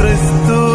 క్రీస్తు